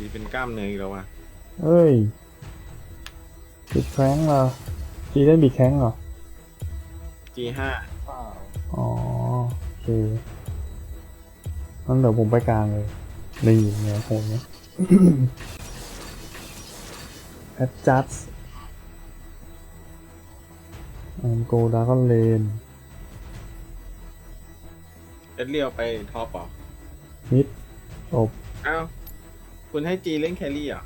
จีเป็นกล้ามเนื้ออีกแล้ววะเอ้ยบิดแข้งเหรอจีได้บิดแข้งเหรอจีห้าเปล่าอ๋อโอเคงั้นเดี๋ยวผมไปกลางเลยนี่ไงโหเนี่ย adjust and go dragon lane เอ็ดเรียวไปท็อปเหรอ mid จบอ้าว คุณให้จีเล่นแครี่เหรอ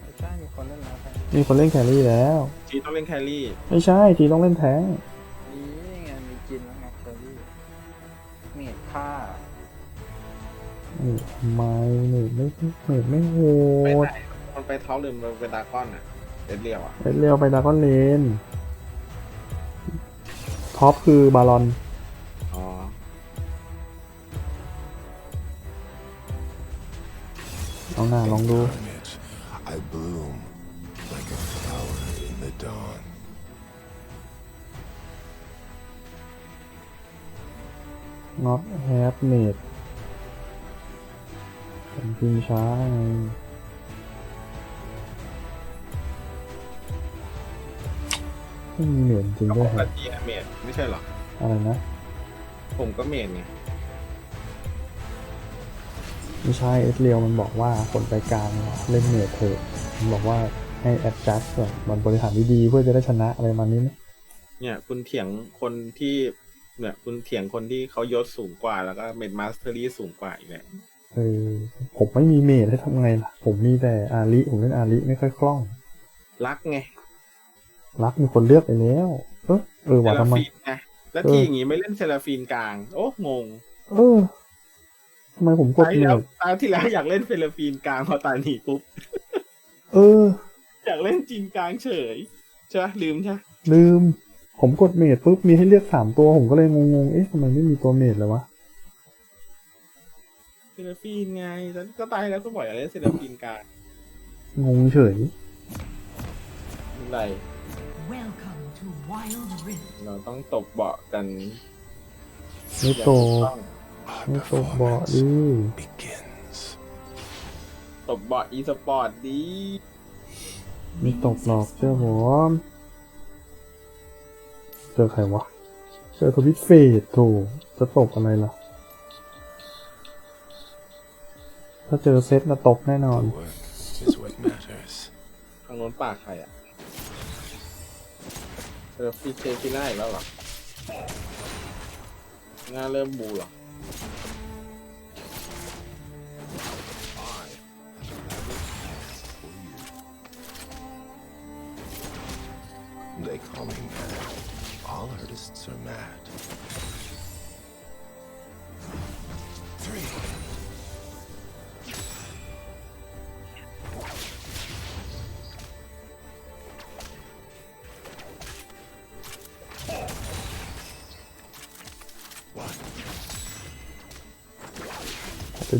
ไม่ใช่มีคนเล่นแล้วใช่มีคนเล่นแครี่แล้ว จีต้องเล่นแครี่ ไม่ใช่จีต้องเล่นแท้งนี่ไงมีจินแล้วไงเชอรี่เมดค่านี่ทำไมหนูไม่หนูไม่โหไปดไหนมันไปท็อปหรือมันไปดากอนอะเอ็ดเรียวอะ ไปเร็วไปดราก้อนเลนท็อปคือบาลอน เอาหน้าลองดู Carnage, I bloom like a flower in the dawn. น็อตแฮปเมดเป็นพิมพ์ช้าไงไม่มีเหมือนจริงก็ด้ผวยมคกัรับบจีอะเมดไม่ใช่เหรออะไรนะ ผมก็เมดไง ไม่ใช่เอสเรียวมันบอกว่าคนไปกลางเล่นเมดเถอะมันบอกว่าให้ adjust ก่อนมันบริหารดีๆเพื่อจะได้ชนะอะไรประมาณนี้นะเนี่ยคุณเถียงคนที่เนี่ยคุณเถียงคนที่เขายศสูงกว่าแล้วก็เมดมาสเตอรี่สูงกว่าอีกแหละเออผมไม่มีเมดให้ทำไงล่ะ ผมมีแต่อาริผมเล่นอาริไม่ค่อยคล่อง รักไง รักมีคนเลือกไปแล้ว เออเออเซว่าราทำไมฟีนไงแล้วเออที่อย่างงี้ไม่เล่นเซราฟีนกลาง โอ้งง เออ ทำไมผมกดตาเมที่แล้วดตาที่แล้วอยากเล่นเซราฟีนกลางพอตาหนีปุ๊บ เออ อยากเล่นจีนกลางเฉยใช่ปะลืมใช่ปะลืม ผมกดเมดปุ๊บมีให้เลือกสามตัวผมก็เลยงงๆ เอ๊ะทำไมไม่มีตัวเมดเลยวะเซราฟีนไงแล้วก็ตายแล้วก็บ่อยากเล่นเซราฟีนกลางงงเฉยอะไร Welcome to Wild Rift. เราต้องตบเบาะกัน ไม่โตอย่างถูก ต้อง Our ไม่โตเบาะ performance ดิ begins. ตบเบาะอีสปอร์ตดีไม่ตกหรอกเชื่อผมเจอใครวะ เจอทวิตเฟดโถจะตกอะไรล่ะ ถ้าเจอเซตนะตกแน่นอน The work is what matters. ทางโน้นปากใครอะเซราฟีนเซฟิน่าอีกแล้วเหรอ หน้าเริ่มบูเหรอ They call me mad. All artists are mad.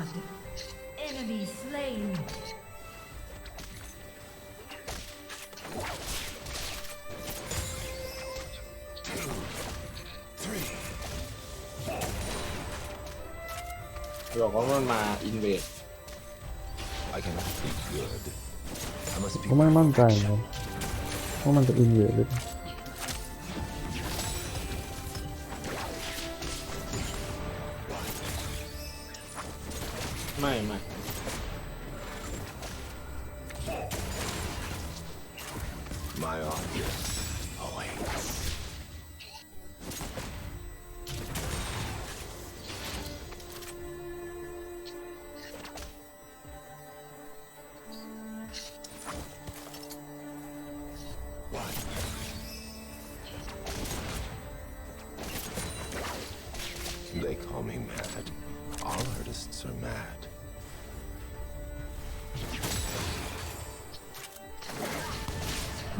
First blood. Enemy slain. Three. บอกว่ามันมาอินเวด I cannot be good. I must be ก็ไม่มั่นใจเลยว่ามันจะอินเวดหรือเปล่า ไม่ไ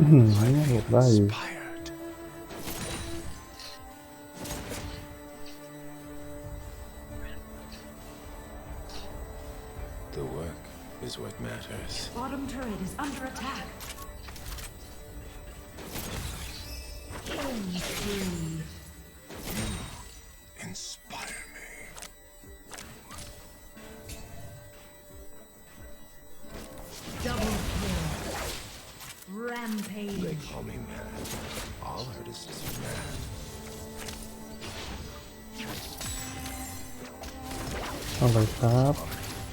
อื้อหือหลบได้อยู่ Inspired. The work is what matters. Bottom turret is under attack. Killing spree. อาเลยครับ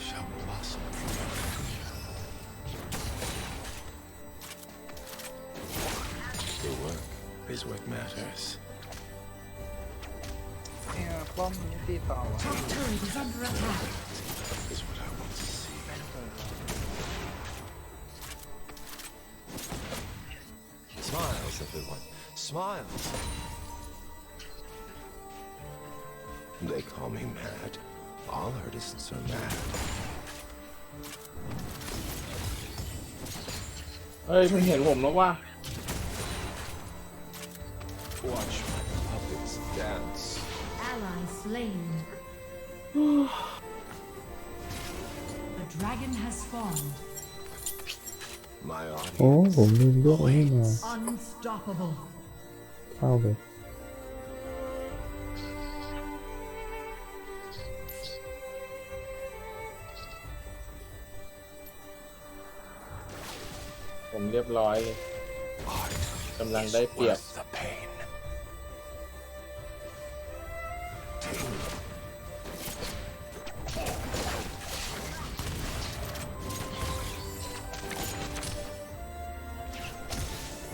Shall blossom from your fear. The work is what matters. เนี่ยป้อมนี้ตีต่อวะ Top turret is under attack. Is what I want to see. Smiles, everyone. Smiles. They call me mad. All artists are mad. เฮ้ยมันเห็นผมแล้วว่า Watch my puppets dance. Ally slain. The dragon has spawned. My โอ้ audience. ผมลืมเลือกไอ้นี่มา Unstoppable. เข้าเลย รียบร้อยเลย Art กำลังได้เปรียบ worth the pain. Ting.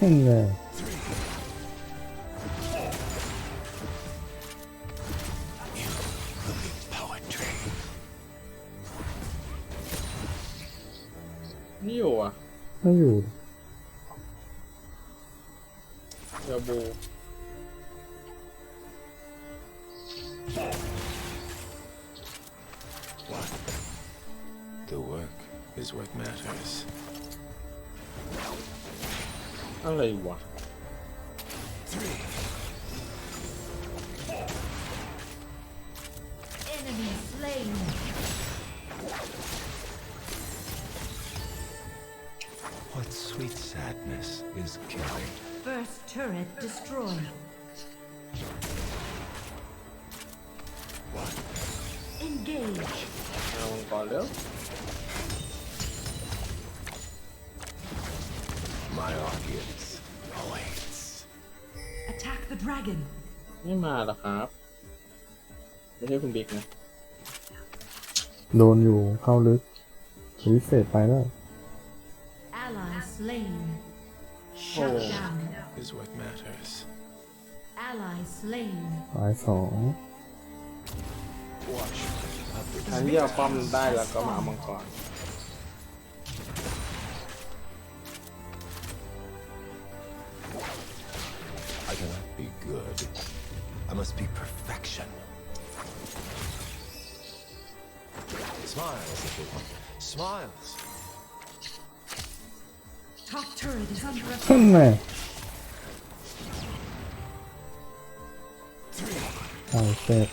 นี่ไง Poetry. นี่อยู่อะ ไม่อยู่ เรือบู What? The work is what matters. อะไรวะ Three. Enemy slain. What sweet sadness is killing? First turret destroyed. What? Engage. เอาก่อนเร็ว My audience awaits. Attack the dragon. ไม่มาหรอครับ ไม่ใช่คุณบิ๊กนะ โดนอยู่เข้าลึกวิเศษไปแล้ว Ally slain. Shut Oh. down. Is what matters. Ally slain. สายสอง Watch my puppets ทั้งที่เอาป้อมได้แล้วก็มาเอามังกร I cannot be good. I must be perfection. Smiles, everyone. Smiles. Top turret is under attack. เอาเสร็จ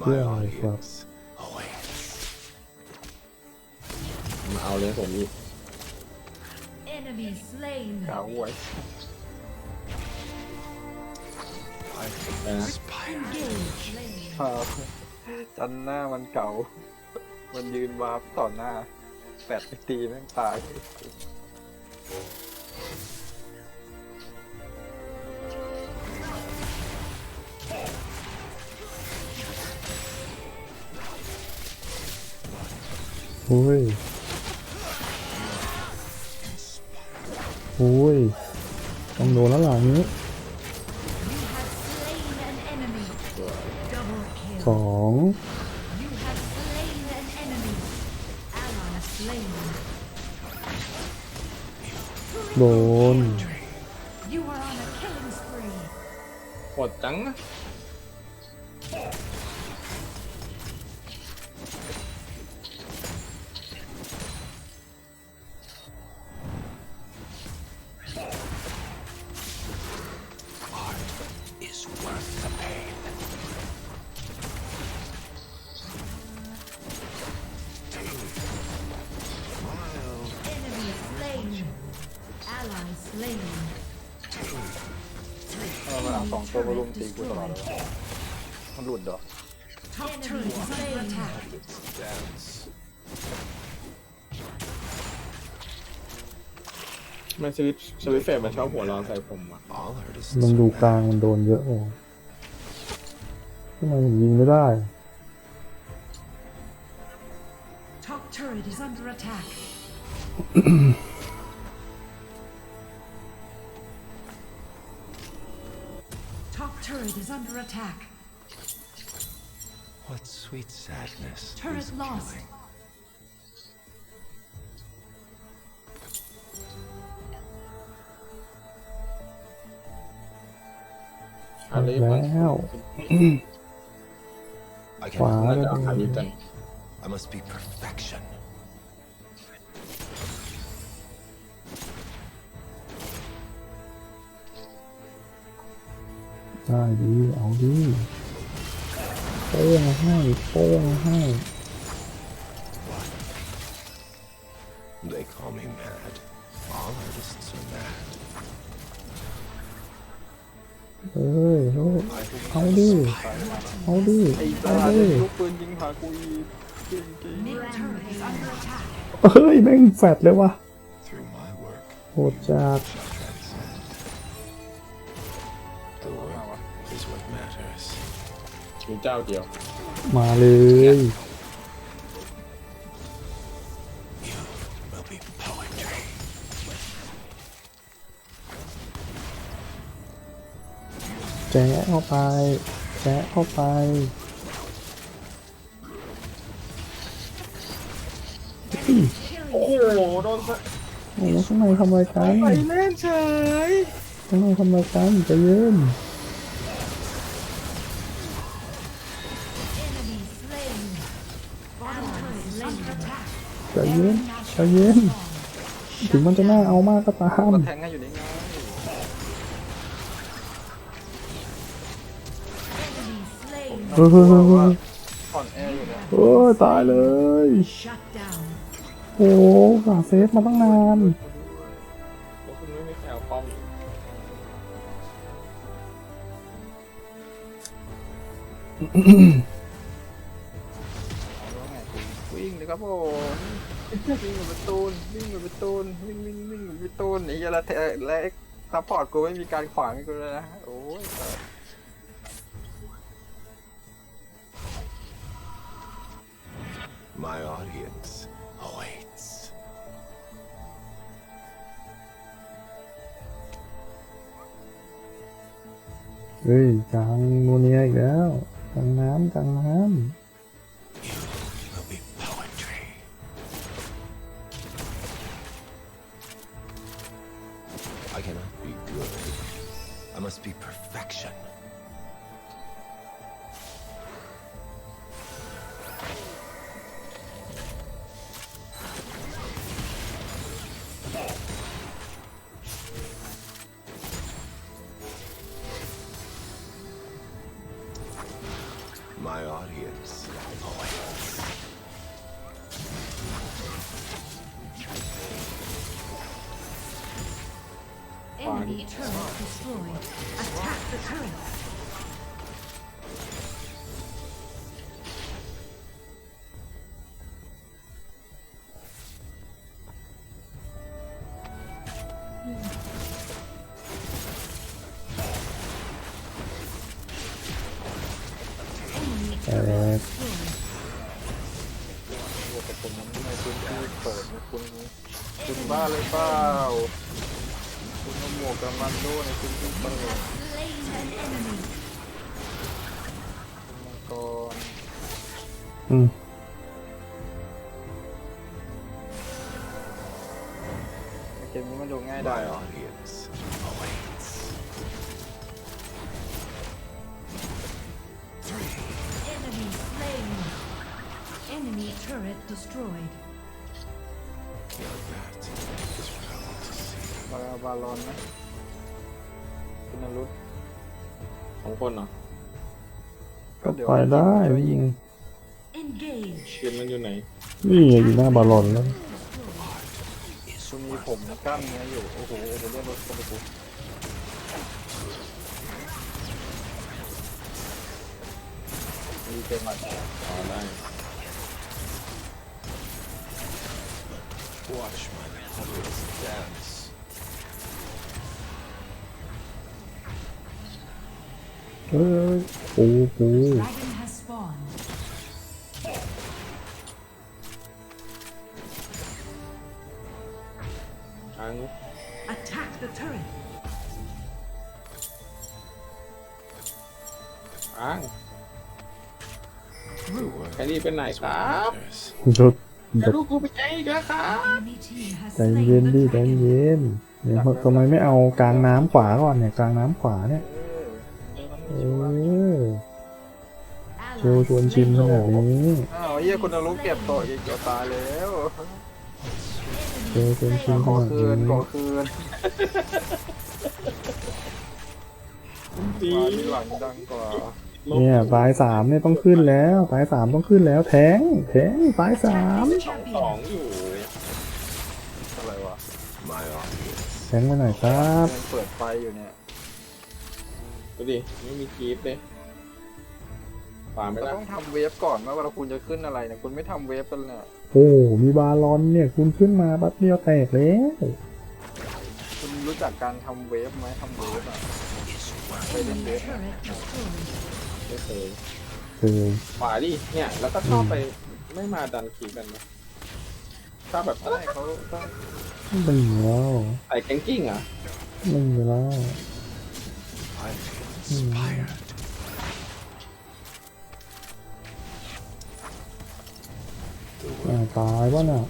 My Yeah, audience awaits. มาเอาเลยผมอีก Enemy slain. เก่าไว้ I นะ inspire. Engage. Slain. พาจันหน้ามันเก่า มันยืนวาร์ปต่อหน้าแปดไปตีแม่งตาย อุ้ยอุ้ยต้องโดนแล้วหลังนี้สองโดนปวดจังนะ สองตัวมารุมตีกูตลอดเลยมันหลุดเหรอ Top turret is under attack. Dance. มันสวิตช์สวิตช์เฟสมันชอบหัวเร้อนใส่ผมอะ All artists มัน are ดู mad. กลางมันโดนเยอะโอ้ทำไมผมยิงไม่ได้ Top turret is under attack. turret is under attack. What sweet sadness. Turret lost. Killing. Wow. I can't wow. I must be perfection. ได้ดีเอาดีโป้งให้โป้งให้ They call me mad. All artists are mad. เอ้ยลูกเอาดิเอาดิไอ้เอาบ้าดิลูกปืนยิงหากูอีกจริงจริง Mid turret is under attack. เฮ้ยแม่งแฟดเลยวะ Through my work, โหดจัด มีเจ้าเดียว มาเลย You will be poetry. แจ๊ะเข้าไปแจ๊ะเข้าไป โอ้โห โดนสะโอ้แล้วข้างในทำอะไรกันไปเล่นเฉยข้างในทำอะไรกันใจเย็น เย็นใจเย็น ถึงมันจะน่าเอามากก็ตามก็แทงให้อยู่นี่ไงเฮ้ยเฮ้ยเฮ้ยเฮ้ยอ่อนแออยู่เนี่ยเฮ้ยตายเลย โอ้กาเซฟมาตั้งนานแล้วคุณไม่มีใครเอาป้อมวิ่งเลยครับผม วิ่งกับประตูนวิ่งกับประตูนวิ่งวิ่งวิ่งกับประตูนไอ้เหี้ยละแทและซัพพอร์ตกูไม่มีการขวางกูเลยนะโอ้ย My audience awaits. เฮ้ยกลางโมเนียอีกแล้วกลางน้ำกลางน้ You My audience. Enemy turret destroyed. Attack the turret. เปิดนะคุณคุณบ้าเลยเปล่าคุณเอาหมวกกับมันโดในพื้นที่เปิดมังกรอืมเกมนี้มันดูง่ายได้ My เหรอ บาลบาลอนนะคุณนรุตสองคนเหรอก็ไปได้ไม่ยิง เชียนมันอยู่ไหน นี่อยู่หน้าบอลอนแล้วชุมมีผมกล้ามเนื้ออยู่ โอ้โหเดี๋ยเรียกรถกระปุมีเต็มมาล้วอ๋อได้ Watch my stand. เอ้ยปูปูทาง Attack the turret. อ้าง The world แครี่เป็นไหนครับ matters. รถจะลูกกูไปใจอีกแล้วครับใจเย็นดิใจเย็นเนี่ยทำไมไม่เอากลางน้ำขวาก่อนเนี่ยกลางน้ำขวาเนี่ย เช Ally ลชวนชิมข slain. นาดนี้อ้าวเฮียคุณนรุเก็บโตะอีกเดี๋ยวตายแล้วเชลชวนชิมขขอนาดคืนนี้ขอคืนดีมาที่หลังดังกว่าเนี่ยปลายสามเนี่ยต้องขึ้นแล้วปลายสามต้องขึ้นแล้วแทงแทงปลายสามสองสองอยู่อะไรวะ My audience. แทงมาหน่อยครับ ยังเปิดไฟอยู่เนี่ย ดูดิไม่มีกีฟเลย ฝ่าไม่ก็ได้ต้องทำเวฟก่อนว่าเวลาคุณจะขึ้นอะไรเนี่ยคุณไม่ทำเวฟกันเนี่ยโอ้มีบาลอนเนี่ย คุณขึ้นมาแป๊บเดียวแตกแล้วคุณรู้จักการทำเวฟไหมทำเวฟอะเคยเล่นเว Enemy ฟไหม turret destroyed. ไม่เคยคือขวาดิเนี่ย แล้วก็ชอบไปไม่มาดันคีฟกันนะชอบแบบใช่เขาต้องไม่มีแล้วใส่แกงกิ้งอะไม่มีแล้ว I feel inspired. อ่า ตายวะน่ะ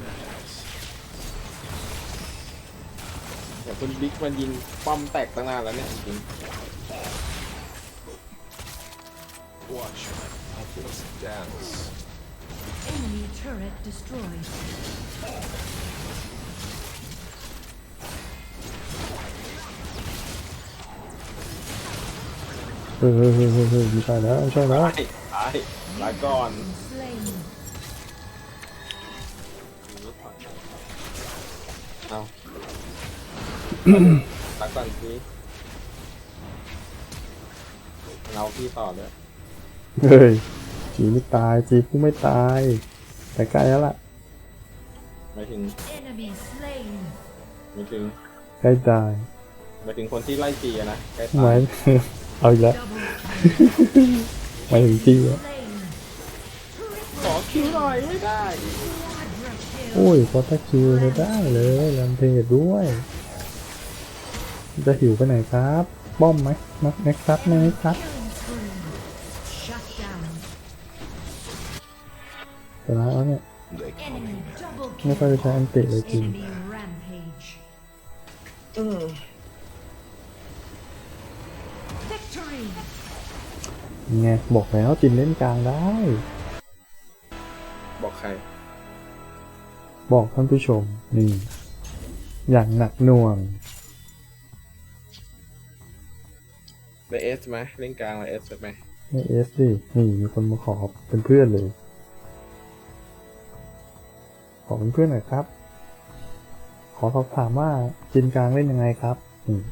เดี๋ยวคุณบิ๊กมันยิงป้อมแตกตั้งนานแล้วเนี่ยจริง Watch my puppets dance. Enemy turret destroyed. เฮ้ยเฮ้ยเฮ้ยเฮ้ยเฮ้ยไม่ใช่แล้วไม่ใช่แล้วตายตายลาก่อน ลาก่อนสิเราพี่ต่อเลยเฮ้ยจีไม่ตายจีผู้ไม่ตาย แต่ใกล้แล้วล่ะไม่ถึง Enemy slain. ไม่ถึงใกล้ตายไม่ถึงคนที่ไล่จีอะนะใกล้ไหมตายเอาอีกแล้ว Double หมายถึงจีอะ slain. ขอคิวหน่อยไม่ได้ Quadra kill. โอ้ยพอตะคิวจะได้เลยแลมเพจด้วย จะหิวไปไหนครับป้อมไหมนักเน็กซัสไหมเน็กซัส Killing spree. Shut down. แต่แล้วเนี่ย They call Enemy me mad. double ไม่ค่อย kill. ได้ใช้อันติเลยจริง Enemy rampage. Victory. ไงบอกแล้วจินเล่นกลางได้ บอกใคร บอกท่านผู้ชมนี่อย่างหนักหน่วง ไปเอสไหมเล่นกลางไปเอสไหมไม่เอสดินี่มีคนมาขอเป็นเพื่อนเลย ขอเป็นเพื่อนหน่อยครับ ขอสอบถามว่าจินกลางเล่นยังไงครับอืม